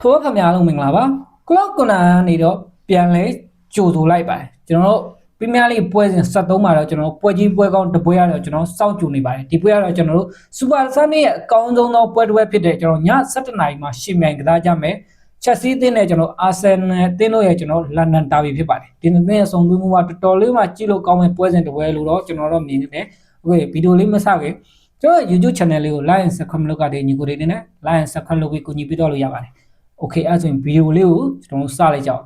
ထိုးခင်ဗျားလုံးမင်္ဂလာပါ clock corner နေတော့ပြန်လဲကြိုဆိုလိုက်ပါတယ်ကျွန်တော်တို့ပရီးမီးယားလိပွဲစဉ်73မှာတော့ကျွန်တော်တို့ပွဲကြီးပွဲကောင်းတပွဲရတော့ကျွန်တော်စောင့်ကြိုနေပါတယ်ဒီပွဲကတော့ကျွန်တော်တို့စူပါဆန်နေရဲ့အကောင်းဆုံးသောပွဲတစ်ပွဲဖြစ်တဲ့ကျွန်တော်ည7:00နာရီမှာရှင်မြန်ကစားကြမယ်ချက်စီးတင်းနဲ့ကျွန်တော်အာဆင်နယ်တင်းတို့ရဲ့ကျွန်တော်လန်ဒန်တာဘီဖြစ်ပါတယ်ဒီနေ့ရဲ့ဆုံးသွင်းမှုကတော်တော်လေးမှကြည့်လို့ကောင်းတဲ့ပွဲစဉ်တစ်ပွဲလို့တော့ကျွန်တော်တို့မြင်နေတယ်ဟုတ်ကဲ့ဗီဒီယိုလေးမဆောက်ခင်ကျွန်တော် YouTube channel လေးကို like and subscribe လုပ်ကြတဲ့ညီကိုတွေနဲ့ like and subscribe လုပ်ပြီးကူညီပေးတော့လို့ရပါတယ် okay အဲ့ဆိုရင်ဗီဒီယိုလေးကိုကျွန်တော်တို့စလိုက်ကြအောင်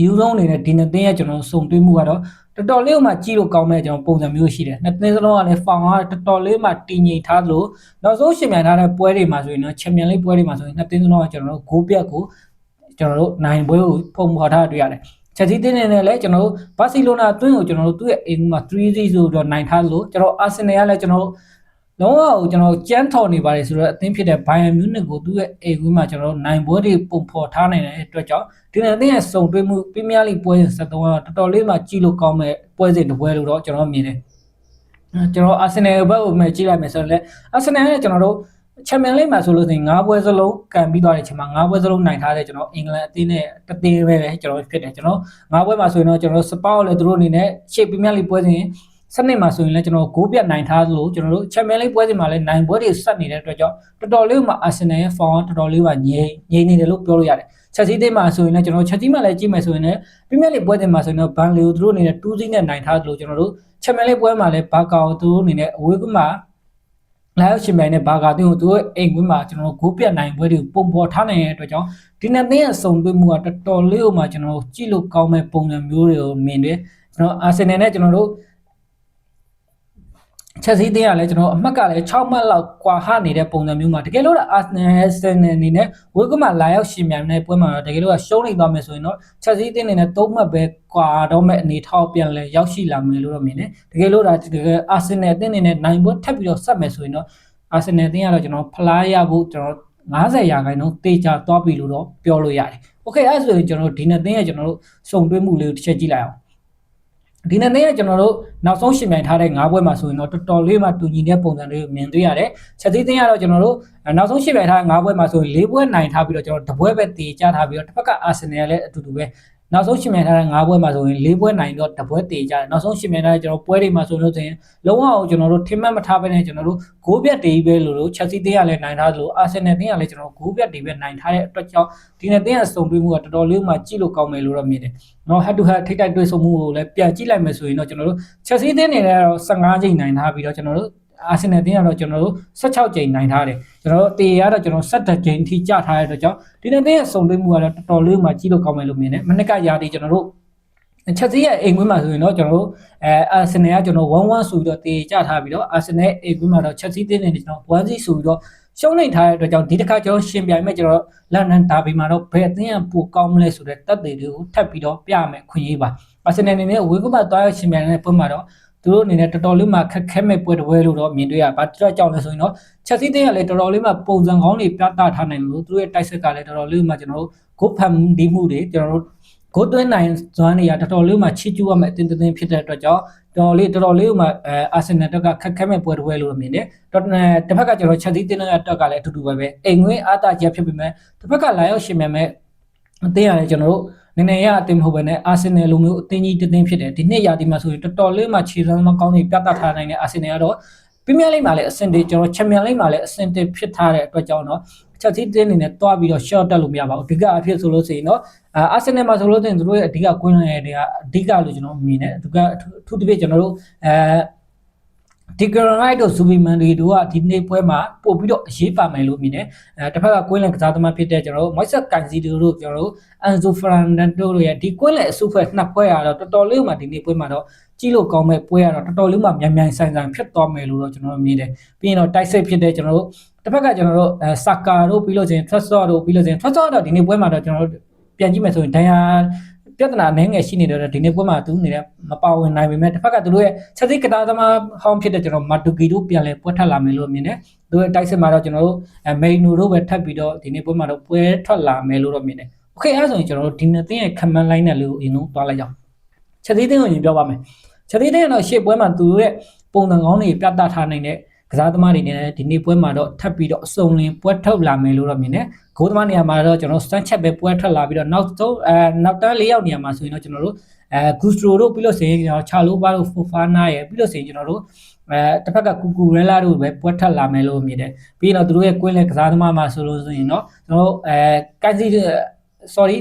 ယူဆုံးအနေနဲ့ဒီနှစ်သင်းရဲ့ကျွန်တော်တို့စုံတွေးမှုကတော့တော်တော်လေးမှကြည့်လို့ကောင်းမဲ့ကျွန်တော်ပုံစံမျိုးရှိတယ်နှစ်သင်းစလုံးကလည်းဖောင်ကတော်တော်လေးမှတည်ငြိမ်ထားသလိုနောက်ဆုံးရှင်မြန်ထားတဲ့ပွဲတွေမှာဆိုရင်တော့ချန်ပီယံလိပွဲတွေမှာဆိုရင်နှစ်သင်းစလုံးကကျွန်တော်တို့ဂိုးပြတ်ကိုကျွန်တော်တို့နိုင်ပွဲကိုပုံဖော်ထားတွေ့ရတယ်ချက်စီတင်းနေနဲ့လည်းကျွန်တော်တို့ဘာစီလိုနာအတွင်းကိုကျွန်တော်တို့သူ့ရဲ့အိမ်မှာ3-0ဆိုတော့နိုင်ထားသလိုကျွန်တော်အာဆင်နယ်ကလည်းကျွန်တော်တို့ လုံးဝကိုကျွန်တော်ကြမ်းထော်နေပါတယ်ဆိုတော့အသင်းဖြစ်တဲ့ဘိုင်ယန်မြူးနစ်ကိုသူ့ရဲ့အိမ်ကွင်းမှာကျွန်တော်တို့နိုင်ပွဲတွေပုံဖော်ထားနိုင်တဲ့အတွက်ကြောင့်ဒီနေ့အသင်းရဲ့စုံတွဲမှုပရီးမီးယားလိပွဲစဉ်73ကတော့တော်တော်လေးမှကြည့်လို့ကောင်းမဲ့ပွဲစဉ်တစ်ပွဲလို့တော့ကျွန်တော်မြင်တယ်ကျွန်တော်အာဆင်နယ်ဘက်ကိုမှကြည့်လိုက်မယ်ဆိုရင်လည်းအာဆင်နယ်နဲ့ကျွန်တော်တို့ချန်ပီယံလိမှာဆိုလို့ဆိုရင်၅ပွဲစလုံးကန်ပြီးသွားတဲ့အချိန်မှာ၅ပွဲစလုံးနိုင်ထားတဲ့ကျွန်တော်အင်္ဂလန်အသင်းနဲ့တသေးပဲပဲကျွန်တော်ဖြစ်တယ်ကျွန်တော်၅ပွဲမှာဆိုရင်တော့ကျွန်တော်စပောက်လည်းသူတို့အနေနဲ့ရှေ့ပရီးမီးယားလိပွဲစဉ် စနစ်မှာဆိုရင်လည်းကျွန်တော်ဂိုးပြတ်နိုင်ထားသလိုကျွန်တော်တို့ချန်ပီယံလိပွဲစဉ်မှာလည်းနိုင်ပွဲတွေဆက်နေတဲ့အတွက်ကြောင့်တော်တော်လေးမှအာဆင်နယ်ရဲ့ဖောင်ကတော်တော်လေးပါငြိမ်ငြိမ်နေတယ်လို့ပြောလို့ရတယ်ချက်စီးတင်းမှာဆိုရင်လည်းကျွန်တော်ချက်စီးမှာလည်းကြည့်မယ်ဆိုရင်လည်းပရီးမီးယားလိပွဲစဉ်မှာဆိုရင်တော့ဘန်လီကိုသူတို့အနေနဲ့2စီးနဲ့နိုင်ထားသလိုကျွန်တော်တို့ချန်ပီယံလိပွဲမှာလည်းဘာကာကိုသူတို့အနေနဲ့အဝေးကမှာလာရောက်ရှင်ပြိုင်တဲ့ဘာကာတင်းကိုသူတို့အိမ်ကွင်းမှာကျွန်တော်တို့ဂိုးပြတ်နိုင်ပွဲတွေပုံပေါ်ထားနိုင်တဲ့အတွက်ကြောင့်ဒီနှစ်သင်းရဲ့စုံသွင်းမှုကတော်တော်လေးကိုမှကျွန်တော်တို့ကြည့်လို့ကောင်းမဲ့ပုံစံမျိုးတွေကိုမြင်တယ်ကျွန်တော်အာဆင်နယ်နဲ့ကျွန်တော်တို့ ချက်စီးတင်းကလည်းကျွန်တော်အမှတ်ကလည်း6မှတ်လောက်ကွာဟနေတဲ့ပုံစံမျိုးမှာတကယ်လို့အာဆင်နယ်ဆန်နယ်အနေနဲ့ဝေးကမှလာရောက်ရှင်မြန်တဲ့ပွဲမှာတော့တကယ်လို့ရှုံးနေသွားမယ်ဆိုရင်တော့ချက်စီးတင်းအနေနဲ့3မှတ်ပဲကွာတော့မဲ့အနေထောက်ပြန်လဲရောက်ရှိလာမယ်လို့တော့မြင်တယ်တကယ်လို့ဒါတကယ်အာဆင်နယ်အသင်းအနေနဲ့နိုင်ပွဲထပ်ပြီးတော့ဆက်မယ်ဆိုရင်တော့အာဆင်နယ်အသင်းကတော့ကျွန်တော်ဖလားရဖို့ကျွန်တော်90ရာခိုင်နှုန်းတေချာသွားပြီလို့တော့ပြောလို့ရတယ်။ Okay အဲ့ဆိုရင်ကျွန်တော်ဒီနှစ်သင်းရဲ့ကျွန်တော်တို့စုံတွဲမှုလေးကိုတစ်ချက်ကြည့်လိုက်အောင်။ ဒီနှစ်သင်းရဲ့ကျွန်တော်တို့နောက်ဆုံးရှင်ပြိုင်ထားတဲ့၅ပွဲမှာဆိုရင်တော့တော်တော်လေးမှတူညီတဲ့ပုံစံလေးကိုမြင်တွေ့ရတယ်။ချက်သေးသင်းကတော့ကျွန်တော်တို့နောက်ဆုံးရှင်ပြိုင်ထားတဲ့၅ပွဲမှာဆိုရင်၄ပွဲနိုင်ထားပြီးတော့ကျွန်တော်တပွဲပဲတည်ကြထားပြီးတော့တစ်ဖက်ကအာဆင်နယ်လည်းအတူတူပဲ နောက်ဆုံးရှင်မြန်ထားတဲ့၅ပွဲမှာဆိုရင်၄ပွဲနိုင်တော့တပွဲတည်ကြတယ်နောက်ဆုံးရှင်မြန်ထားတဲ့ကျွန်တော်ပွဲတွေမှာဆိုလို့ဆိုရင်လုံးဝအောင်ကျွန်တော်တို့ထင်မှတ်မထားဘဲနဲ့ကျွန်တော်တို့ဂိုးပြတ်တေးပဲလို့လို့ချက်စီတင်းကလည်းနိုင်ထားသလိုအာဆင်နယ်တင်းကလည်းကျွန်တော်ဂိုးပြတ်တေးပဲနိုင်ထားတဲ့အတွက်ကြောင့်ဒီနေ့တင်းကစုံတွဲမှုကတော်တော်လေးမှကြည့်လို့ကောင်းမယ်လို့တော့မြင်တယ်နော် head to head ထိတိုက်တွေ့ဆုံမှုကိုလည်းပြန်ကြည့်လိုက်မယ်ဆိုရင်တော့ကျွန်တော်တို့ချက်စီတင်းနေလည်းတော့15ချိန်နိုင်ထားပြီးတော့ကျွန်တော်တို့ အာဆင်နယ်တင်းကတော့ကျွန်တော်တို့16ကြိမ်နိုင်ထားတယ်ကျွန်တော်တို့တေရတော့ကျွန်တော်17ကြိမ်ထိကြထားတဲ့အတွက်ကြောင့်ဒီနေ့တင်းရဲ့စုံသွင်းမှုကတော့တော်တော်လေးမှကြီးလို့ကောင်းမယ်လို့မြင်တယ်မနစ်ကရာဒီကျွန်တော်တို့ချက်စီးရဲ့အိမ်ကွင်းမှာဆိုရင်တော့ကျွန်တော်တို့အဲအာဆင်နယ်ကကျွန်တော်1-1ဆိုပြီးတော့တေကြထားပြီးတော့အာဆင်နယ်အိမ်ကွင်းမှာတော့ချက်စီးတင်းနေကျွန်တော်1စီဆိုပြီးတော့ရှုံးနေထားတဲ့အတွက်ကြောင့်ဒီတစ်ခါကျွန်တော်ရှင်ပြိုင်မဲ့ကျွန်တော်လန်ဒန်ဒါဘီမှာတော့ဘယ်အသင်းကပိုကောင်းမလဲဆိုတဲ့တက်သေးတွေကိုထပ်ပြီးတော့ပြမယ်ခွင့်ရေးပါအာဆင်နယ်အနေနဲ့ဝေကွန်းမှာတွားရရှင်ပြိုင်တဲ့ပွဲမှာတော့ သူတို့အနေနဲ့တော်တော်လေးမှခက်ခဲမဲ့ပွဲတစ်ပွဲလို့တော့မြင်တွေ့ရပါတတော့ကြောင့်လဲဆိုရင်တော့ချက်စီးတင်းကလည်းတော်တော်လေးမှပုံစံကောင်းတွေပြသထားနိုင်လို့သူတို့ရဲ့တိုက်ဆက်ကလည်းတော်တော်လေးမှကျွန်တော်တို့ဂုတ်ဖန်ဒီမှုတွေကျွန်တော်တို့ဂုတ်သွင်းနိုင်ဇွမ်းတွေကတော်တော်လေးမှချီကျူးရမယ့်အတင်းတင်းဖြစ်တဲ့အတွက်ကြောင့်တော်တော်လေးတော်တော်လေးမှအဲအာဆင်နယ်တက်ကခက်ခဲမဲ့ပွဲတစ်ပွဲလို့မြင်တယ်တော်တစ်ဖက်ကကျွန်တော်ချက်စီးတင်းရဲ့တက်ကလည်းအတူတူပဲပဲအိမ်ငွေအားတာချက်ဖြစ်ပေမဲ့တစ်ဖက်ကလာရောက်ရှင်မဲ့အသင်းရတယ်ကျွန်တော်တို့ နည်းနည်းရအသင်းမဟုတ်ဘဲနဲ့အာဆင်နယ်လိုမျိုးအသင်းကြီးတစ်သင်းဖြစ်တယ်ဒီနှစ်ရာဒီမှာဆိုရင်တော်တော်လေးမှခြေစွမ်းမကောင်းနေပြတ်တတ်ထားနိုင်တဲ့အာဆင်နယ်ကတော့ပရီးမီးယားလိမှာလည်းအဆင့်တေကျွန်တော်ချန်ပီယံလိမှာလည်းအဆင့်တေဖြစ်ထားတဲ့အတွက်ကြောင့်တော့ချက်စီတင်းနေနဲ့တွားပြီးတော့ short တက်လို့မရပါဘူးအဓိကအဖြစ်ဆိုလို့ဆိုရင်တော့အာဆင်နယ်မှာဆိုလို့ဆိုရင်တို့ရဲ့အဓိကကွင်းလည်တွေကအဓိကလို့ကျွန်တော်မြင်တယ်အဓိကအထူးသဖြင့်ကျွန်တော်တို့အဲ ဒီဂရနိုက်တို့ဇူဘီမန်တွေတို့ကဒီနေ့ပွဲမှာပို့ပြီးတော့အရေးပါမယ်လို့မြင်တယ်အဲတစ်ဖက်ကကွင်းလန်ကစားသမားဖြစ်တဲ့ကျွန်တော်တို့မိုက်ဆက်ကန်စီတို့တို့ကျွန်တော်တို့အန်ဇိုဖရန်ဒန်တိုတို့ရဲ့ဒီကွင်းလန်အစုဖွဲ့နှစ်ပွဲရတော့တော်တော်လေးမှဒီနေ့ပွဲမှာတော့ကြည့်လို့ကောင်းမဲ့ပွဲရတော့တော်တော်လေးမှမြန်မြန်ဆိုင်ဆိုင်ဖြစ်သွားမယ်လို့တော့ကျွန်တော်တို့မြင်တယ်ပြီးရင်တော့တိုက်စစ်ဖြစ်တဲ့ကျွန်တော်တို့တစ်ဖက်ကကျွန်တော်တို့အဲဆာကာတို့ပြီးလို့ချင်း Trustor တို့ပြီးလို့ချင်း Trustor တော့ဒီနေ့ပွဲမှာတော့ကျွန်တော်တို့ပြန်ကြည့်မယ်ဆိုရင်ဒန်ယာ ပြဿနာအနေငယ်ရှိနေတော့ဒီနေ့ပွဲမှာသူနေတဲ့မပါဝင်နိုင်ပေမဲ့တစ်ဖက်ကသူတို့ရဲ့ချက်စိကတာသမားဟောင်းဖြစ်တဲ့ကျွန်တော်မာတူကီတို့ပြန်လဲပွဲထပ်လာမယ်လို့မြင်တယ်သူတို့တိုက်စစ်မှာတော့ကျွန်တော်တို့အဲမေနူတို့ပဲထပ်ပြီးတော့ဒီနေ့ပွဲမှာတော့ပွဲထွက်လာမယ်လို့တော့မြင်တယ်โอเคအဲ့ဆိုရင်ကျွန်တော်တို့ဒီနေ့သင်းရဲ့ command line နဲ့လေးကိုအရင်ဆုံးတွားလိုက်ကြအောင်ချက်သေးသင်းကိုရင်ပြောပါမယ်ချက်သေးသင်းကတော့ရှေ့ပွဲမှာသူတို့ရဲ့ပုံစံကောင်းတွေပြသထားနိုင်တဲ့ ကစားသမားတွေနဲ့ဒီနေ့ပွဲမှာတော့ထပ်ပြီးတော့အစုံလင်ပွဲထုတ်လာမယ်လို့တော့မြင်တယ်ဂိုးသမားနေရာမှာတော့ကျွန်တော်စတန်ချက်ပဲပွဲထွက်လာပြီးတော့နောက်ဆုံးအဲနောက်တန်း၄ယောက်နေရာမှာဆိုရင်တော့ကျွန်တော်တို့အဲဂူစထရိုတို့ပြီးလို့ဆိုရင်ကျွန်တော်ချာလိုပါတို့ဖိုဖာနာရဲ့ပြီးလို့ဆိုရင်ကျွန်တော်တို့အဲတစ်ဖက်ကကူကူရဲလာတို့ပဲပွဲထွက်လာမယ်လို့မြင်တယ်ပြီးတော့သူတို့ရဲ့ကွင်းလဲကစားသမားမှာဆိုလို့ဆိုရင်တော့ကျွန်တော်တို့အဲကိုင်းစီ sorry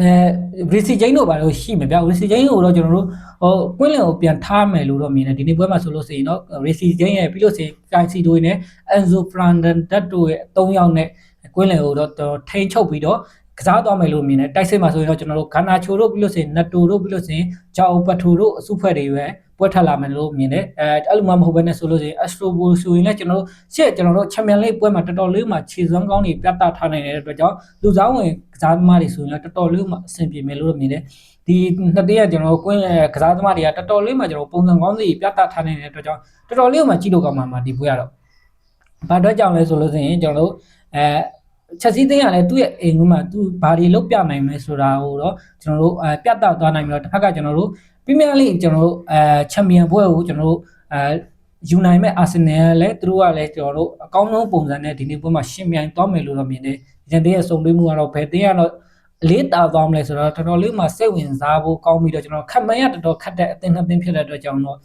အဲရီစီဂျိန်းတို့ဘာလို့ရှိမှာဗျာရီစီဂျိန်းကိုတော့ကျွန်တော်တို့ဟိုကွင်းလင်ကိုပြန်ထားမယ်လို့တော့မြင်တယ်ဒီနေ့ပွဲမှာဆိုလို့ဆိုရင်တော့ရီစီဂျိန်းရဲ့ပြီးလို့ဆိုရင်ကိုင်စီတို့နဲ့အန်ဇိုဖရန်ဒန်ဒတ်တို့ရဲ့အ၃ယောက်နဲ့ကွင်းလင်ကိုတော့ထိန်ချုပ်ပြီးတော့ကစားသွားမယ်လို့မြင်တယ်တိုက်စစ်မှာဆိုရင်တော့ကျွန်တော်တို့ဂါနာချိုတို့ပြီးလို့ဆိုရင်နတ်တိုတို့ပြီးလို့ဆိုရင်ဂျာအိုပထိုတို့အစုဖွဲ့တွေပဲ ပွဲထပ်လာမယ်လို့မြင်တယ်အဲအဲ့လိုမှမဟုတ်ဘဲနဲ့ဆိုလို့ဆိုရင် Astro Bowl ဆိုရင်လည်းကျွန်တော်တို့ရှေ့ကျွန်တော်တို့ Champion League ပွဲမှာတော်တော်လေးမှခြေစွမ်းကောင်းတွေပြသထားနိုင်တဲ့အတွက်ကြောင့်လူစားဝင်ကစားသမားတွေဆိုရင်လည်းတော်တော်လေးမှအဆင်ပြေမယ်လို့မြင်တယ်ဒီနှစ်တည်းကကျွန်တော်တို့ကွင်းကစားသမားတွေကတော်တော်လေးမှကျွန်တော်ပုံစံကောင်းစီပြသထားနိုင်တဲ့အတွက်ကြောင့်တော်တော်လေးမှကြည့်လို့ကောင်းမှာဒီပွဲကတော့ဘာအတွက်ကြောင့်လဲဆိုလို့ဆိုရင်ကျွန်တော်တို့အဲချက်စည်းသိမ်းရလဲသူ့ရဲ့အိမ်ကမှသူဘာတွေလုတ်ပြနိုင်မလဲဆိုတာကိုတော့ကျွန်တော်တို့အဲပြတ်သွားနိုင်ပြီးတော့တစ်ဖက်ကကျွန်တော်တို့ ပရီးမီးယားလိကျွန်တော်တို့အဲချန်ပီယံဘွဲကိုကျွန်တော်တို့အဲယူနိုင်မဲ့အာဆင်နယ်လည်းသူတို့ကလည်းကျွန်တော်တို့အကောင်းဆုံးပုံစံနဲ့ဒီနေ့ပွဲမှာရှင်ပြိုင်သွားမယ်လို့တော့မြင်တယ်ဒီနေ့ရဲ့စုံတွဲမှုကတော့ဘယ်တင်းကတော့လေးတာသွားမလဲဆိုတော့တော်တော်လေးမှစိတ်ဝင်စားဖို့ကောင်းပြီးတော့ကျွန်တော်ခက်မှန်ရတော်တော်ခက်တဲ့အသင်းနှစ်သင်းဖြစ်တဲ့အတွက်ကြောင့်တော့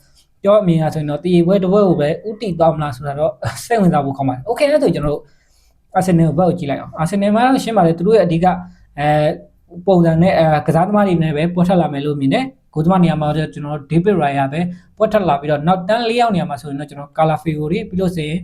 ပြောအမြင်ရဆိုရင်တော့တည်ပွဲတစ်ပွဲကိုပဲဥတီသွားမလားဆိုတာတော့စိတ်ဝင်စားဖို့ကောင်းပါတယ်။ Okay အဲ့ဆိုကျွန်တော်တို့အာဆင်နယ်ကိုဘက်ကိုကြည့်လိုက်အောင်အာဆင်နယ်မှာရှင်းပါတယ်သူတို့ရဲ့အဓိကအဲပုံစံနဲ့အဲကစားသမားတွေနဲ့ပဲပေါ်ထွက်လာမယ်လို့မြင်တယ် ကိုသမားနေရာမှာတော့ကျွန်တော် David Raya ပဲပေါ်ထွက်လာပြီးတော့နောက်တန်း၄ယောက်နေရာမှာဆိုရင်တော့ကျွန်တော် Calafiori တွေပြီးလို့ဆိုရင်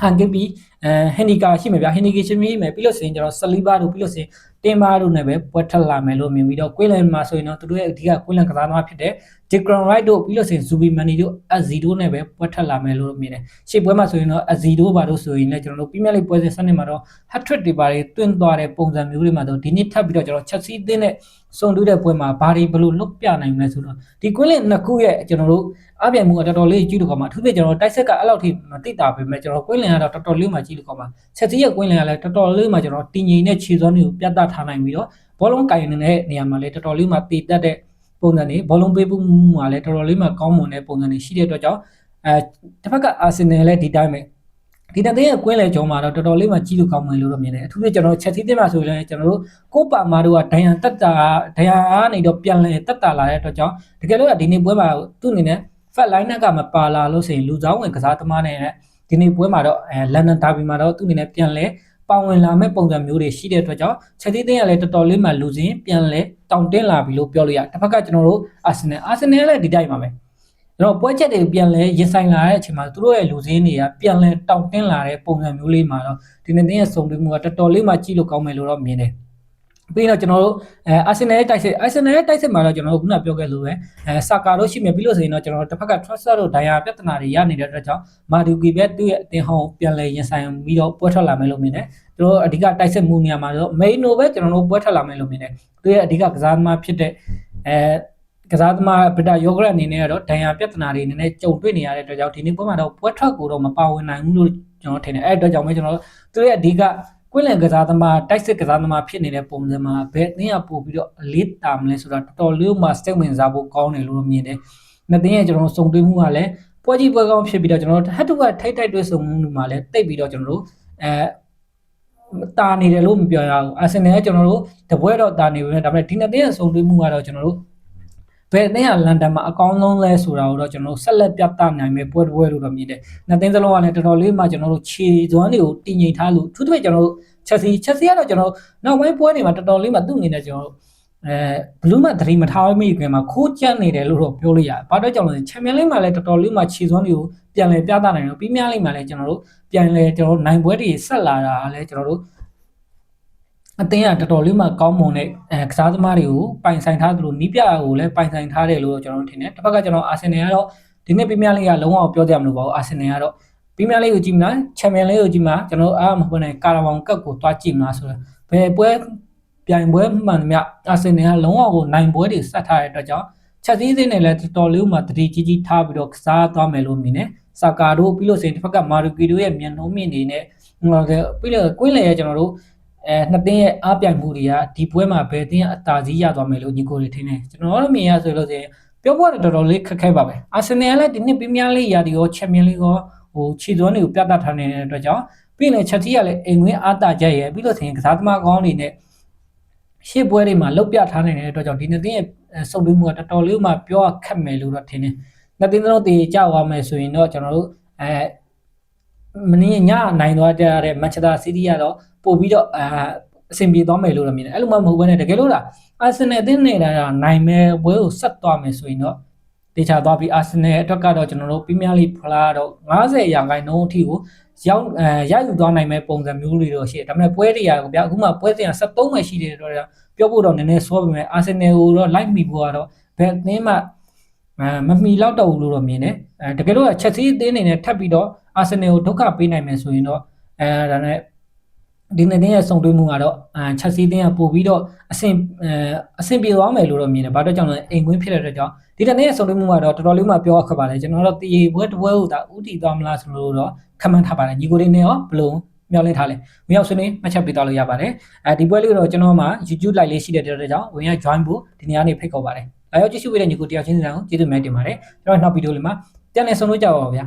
ဟန်ကပီအဲဟန်နီကာရှိမယ်ဗျာဟန်နီကာရှိမယ်ပြီးလို့ဆိုရင်ကျွန်တော်ဆလီဘာတို့ပြီးလို့ဆိုရင်တင်မာတို့နဲ့ပဲပွဲထက်လာမယ်လို့မြင်ပြီးတော့ကွင်းလန်မှာဆိုရင်တော့သူတို့ရဲ့အဓိကကွင်းလန်ကစားသမားဖြစ်တဲ့ Declan Wright တို့ပြီးလို့ဆိုရင် Zubi Mani တို့ Azzi တို့နဲ့ပဲပွဲထက်လာမယ်လို့မြင်တယ်ရှေ့ပွဲမှာဆိုရင်တော့ Azzi တို့ဘာလို့ဆိုရင်လည်းကျွန်တော်တို့ Premier League ပွဲစဉ်စနစ်မှာတော့ hat-trick တွေပါတွေတွင်းသွားတဲ့ပုံစံမျိုးတွေမှာတော့ဒီနေ့ထပ်ပြီးတော့ကျွန်တော် Chelsea အသင်းနဲ့စုံတူးတဲ့ပွဲမှာဘာတွေဘလို့လွတ်ပြနိုင်မလဲဆိုတော့ဒီကွင်းလန်နှစ်ခုရဲ့ကျွန်တော်တို့အပြိုင်မှုကတော်တော်လေးကြည့်လို့ကောင်းပါအထူးသဖြင့်ကျွန်တော်တိုက်ဆက်ကအဲ့လောက်ထိမသိတာပဲမဲ့ကျွန်တော်ကွင်းလန်ကတော့တော်တော်လေးမှကြည့်လို့ကောင်းပါချက်စီရဲ့ကွင်းလန်ကလည်းတော်တော်လေးမှကျွန်တော်တင်ငိမ့်တဲ့ခြေစွမ်းတွေကိုပြသထားနိုင်ပြီးတော့ဘောလုံးကင်နေတဲ့နေရာမှာလည်းတော်တော်လေးမှတည်တတ်တဲ့ ပုံစံတွေဘောလုံးပေးမှုမှာလည်းတော်တော်လေးမှကောင်းမွန်တဲ့ပုံစံတွေရှိတဲ့အတွက်ကြောင့်အဲတစ်ဖက်ကအာဆင်နယ်လည်းဒီတိုင်းပဲဒီတတဲ့ရဲ့ကွင်းလေကြောမှာတော့တော်တော်လေးမှကြီးလို့ကောင်းမယ်လို့တော့မြင်တယ်အထူးသဖြင့်ကျွန်တော်ချက်သီးတင်မှာဆိုရင်လည်းကျွန်တော်တို့ကိုပါမာတို့ကဒိုင်ယန်တက်တာဒိုင်ယန်အားနေတော့ပြန်လဲတက်တာလာတဲ့အတွက်ကြောင့်တကယ်လို့ဒီနေ့ပွဲမှာသူ့အနေနဲ့ fat line ကမပါလာလို့ဆိုရင်လူဆောင်ဝင်ကစားသမားနဲ့ဒီနေ့ပွဲမှာတော့အဲလန်ဒန်ဒါဘီမှာတော့သူ့အနေနဲ့ပြန်လဲ ပါဝင်လာမဲ့ပုံစံမျိုးတွေရှိတဲ့အတွက်ကြောင့်ချက်သီးတင်ကလည်းတော်တော်လေးမှလူစင်းပြန်လဲတောင်တင်းလာပြီလို့ပြောလို့ရတစ်ဖက်ကကျွန်တော်တို့အာဆင်နယ်အာဆင်နယ်လည်းဒီတိုင်းပါပဲကျွန်တော်ပွဲချက်တွေပြန်လဲရင်ဆိုင်လာတဲ့အချိန်မှာသူတို့ရဲ့လူစင်းတွေကပြန်လဲတောင်တင်းလာတဲ့ပုံစံမျိုးလေးမှာတော့ဒီနေ့တင်ရဲ့စုံတွဲမှုကတော်တော်လေးမှကြည့်လို့ကောင်းမယ်လို့တော့မြင်တယ် ပြီးတော့ကျွန်တော်တို့အဲအာဆင်နယ်ရဲ့တိုက်စစ်အာဆင်နယ်ရဲ့တိုက်စစ်မှာတော့ကျွန်တော်တို့ခုနပြောခဲ့လို့ပဲအဲဆာကာတို့ရှိမြပြီးလို့ဆိုရင်တော့ကျွန်တော်တို့တစ်ဖက်က trust တို့ဒိုင်ယာပြဿနာတွေရနေတဲ့အတွက်ကြောင့်မာဒူကီပဲသူ့ရဲ့အသင်းဟောင်းပြန်လဲရင်ဆိုင်ပြီးတော့ပွဲထွက်လာမယ်လို့မြင်တယ်သူတို့အဓိကတိုက်စစ်မှုနေရာမှာတော့ main နိုပဲကျွန်တော်တို့ပွဲထွက်လာမယ်လို့မြင်တယ်သူရဲ့အဓိကကစားသမားဖြစ်တဲ့အဲကစားသမားဗစ်တာယောဂရအနေနဲ့ကတော့ဒိုင်ယာပြဿနာတွေနည်းနည်းကြုံတွေ့နေရတဲ့အတွက်ကြောင့်ဒီနေ့ပွဲမှာတော့ပွဲထွက်ကိုတော့မပါဝင်နိုင်ဘူးလို့ကျွန်တော်ထင်တယ်အဲ့အတွက်ကြောင့်ပဲကျွန်တော်သူရဲ့အဓိက ကွင်းလန်ကစားသမားတိုက်စစ်ကစားသမားဖြစ်နေတဲ့ပုံစံမှာဘယ်အသင်းကပို့ပြီးတော့အလေးတာမလဲဆိုတာတော်တော်လေးမှစိတ်ဝင်စားဖို့ကောင်းတယ်လို့မြင်တယ်။နှစ်သင်းရဲ့ကျွန်တော်စုံတွဲမှုကလည်းပွဲကြီးပွဲကောင်းဖြစ်ပြီးတော့ကျွန်တော်ဟတ်တူကထိတ်ထိုက်တွဲစုံမှုမှာလည်းတိတ်ပြီးတော့ကျွန်တော်တို့အဲတာနေတယ်လို့မပြောရဘူးအာဆင်နယ်ကကျွန်တော်တို့တပွဲတော့တာနေပြီဒါပေမဲ့ဒီနှစ်သင်းရဲ့စုံတွဲမှုကတော့ကျွန်တော်တို့ ဘယ်အသင်းကလန်ဒန်မှာအကောင်းဆုံးလဲဆိုတာကိုတော့ကျွန်တော်တို့ဆက်လက်ပြသနိုင်မယ်ပွဲပွဲလို့တော့မြင်တယ်။နှစ်သင်းစလုံးကလည်းတော်တော်လေးမှကျွန်တော်တို့ခြေစွမ်းတွေကိုတည်ငြိမ်ထားလို့သူတို့ကျွန်တော်တို့ချက်စီချက်စီကတော့ကျွန်တော်နောက်ပိုင်းပွဲတွေမှာတော်တော်လေးမှသူ့အနေနဲ့ကျွန်တော်အဲဘလူးမှသတိမထားမိခင်မှာခိုးကြက်နေတယ်လို့တော့ပြောလို့ရတယ်။ဘာတော့ကြောင့်လဲချန်ပီယံလိမှာလည်းတော်တော်လေးမှခြေစွမ်းတွေကိုပြန်လည်ပြသနိုင်တော့ပြီးမြလိမှာလည်းကျွန်တော်တို့ပြန်လည်ကျွန်တော်တို့နိုင်ပွဲတွေဆက်လာတာလည်းကျွန်တော်တို့ အသင်းကတော်တော်လေးမှကောင်းမွန်တဲ့အဲကစားသမားတွေကိုပိုင်ဆိုင်ထားသလိုနီးပြကိုလည်းပိုင်ဆိုင်ထားတယ်လို့တော့ကျွန်တော်တို့ထင်တယ်တစ်ဖက်ကကျွန်တော်အာဆင်နယ်ကတော့ဒီနေ့ပရီးမီးယားလိကလုံးဝပြောကြမလို့ပါဘူးအာဆင်နယ်ကတော့ပရီးမီးယားလိကိုကြည့်မလားချန်ပီယံလိကိုကြည့်မလားကျွန်တော်အားမဟုတ်နဲ့ကာရာဘောင်ကပ်ကိုတွားကြည့်မလားဆိုတော့ဘယ်ပွဲပြိုင်ပွဲမှန်မြအာဆင်နယ်ကလုံးဝကိုနိုင်ပွဲတွေဆက်ထားတဲ့အတွက်ကြောင့်ချက်စည်းစင်းနဲ့လည်းတော်တော်လေးမှတတိကြီးကြီးထားပြီးတော့ကစားသွားမယ်လို့မြင်တယ်ဆာကာတို့ပြီးလို့ဆိုရင်တစ်ဖက်ကမာရူကီတို့ရဲ့မြန်နှုံးမြင့်နေနဲ့ပြီးလို့ကွင်းလေရဲ့ကျွန်တော်တို့ အဲနှစ်သင်းရဲ့အားပြိုင်မှုတွေကဒီပွဲမှာဘယ်သင်းအသာစီးရသွားမယ်လို့ညီကိုတွေထင်တယ်ကျွန်တော်တို့မြင်ရဆိုလို့ဆိုရင်ပြောဖို့တော်တော်လေးခက်ခဲပါပဲအာဆင်နယ်ကလည်းဒီနှစ်ပရီးမီးယားလိရာဒီရောချန်ပီယံလိရောဟိုခြေစွမ်းတွေကိုပြသထားနေတဲ့အတွက်ကြောင့်ပြီးရင်ချက်တီးကလည်းအိမ်ဝင်အားတာချက်ရယ်ပြီးလို့ဆိုရင်ကစားသမားကောင်းတွေနဲ့ရှေ့ပွဲတွေမှာလောက်ပြထားနိုင်တဲ့အတွက်ကြောင့်ဒီနှစ်သင်းရဲ့စုံတွဲမှုကတော်တော်လေးမှပြောရခက်မယ်လို့တော့ထင်တယ်နှစ်သင်းတော့တည်ကြသွားမယ်ဆိုရင်တော့ကျွန်တော်တို့အဲ မင်းညနိုင်သွားကြတဲ့မန်ချက်စတာစီးတီးကတော့ပို့ပြီးတော့အာအဆင်ပြေသွားမယ်လို့တော့မြင်တယ်အဲ့လိုမှမဟုတ်ဘဲနဲ့တကယ်လို့လားအာဆင်နယ်အသင်းနေတာကနိုင်မယ်ပွဲကိုဆက်သွားမယ်ဆိုရင်တော့တေချာသွားပြီးအာဆင်နယ်အတွက်ကတော့ကျွန်တော်တို့ပရီးမီးယားလိဖလားတော့90ရာခိုင်နှုန်းအထိကိုရောက်အဲရယူသွားနိုင်မဲ့ပုံစံမျိုးတွေတော့ရှိတယ်ဒါပေမဲ့ပွဲတွေကဗျာအခုမှပွဲစဉ်က73မှရှိတယ်တော့ပြောဖို့တော့နည်းနည်းစောပေမဲ့အာဆင်နယ်ကိုတော့လိုက်မိဖို့ကတော့ဘယ်အသင်းမှအဲမမီလောက်တော့ဘူးလို့တော့မြင်တယ်အဲတကယ်လို့ချက်စီအသင်းအနေနဲ့ထပ်ပြီးတော့ အာဆင်နယ်ကိုဒုက္ခပေးနိုင်မယ်ဆိုရင်တော့အဲဒါနဲ့ဒီနေ့တင်းရဲ့စုံတွဲမှုကတော့အာချက်စီတင်းကပို့ပြီးတော့အဆင်အဲအဆင်ပြေသွားမယ်လို့တော့မြင်တယ်ဘာတော့ကြောင့်လဲအိမ်ကွင်းဖြစ်တဲ့အတွက်ကြောင့်ဒီတနေ့ဆုံးတွေ့မှုကတော့တော်တော်လေးမှပြောရခက်ပါတယ်ကျွန်တော်တို့တီဘွဲတစ်ဘွဲကိုဒါဥတီသွားမလားဆိုလို့တော့ခက်မှန်းထားပါတယ်ညီကိုလေးနဲ့ရောဘလို့မျှော်လင့်ထားလဲဝင်ရောက်ဆွေးနွေးမှတ်ချက်ပေးသွားလို့ရပါတယ်အဲဒီပွဲလေးတော့ကျွန်တော်မှ YouTube live လေးရှိတဲ့တဲ့ကြောင့်ဝင်ရောက် join ဖို့ဒီနေ့ကနေဖိတ်ခေါ်ပါတယ်လာရောက်ကြည့်ရှုပေးတဲ့ညီကိုတယောက်ချင်းစီတိုင်းကိုကျေးဇူးများတင်ပါတယ်ကျွန်တော်နောက်ဗီဒီယိုလေးမှာပြန်လည်ဆုံလို့ကြပါပါဗျာ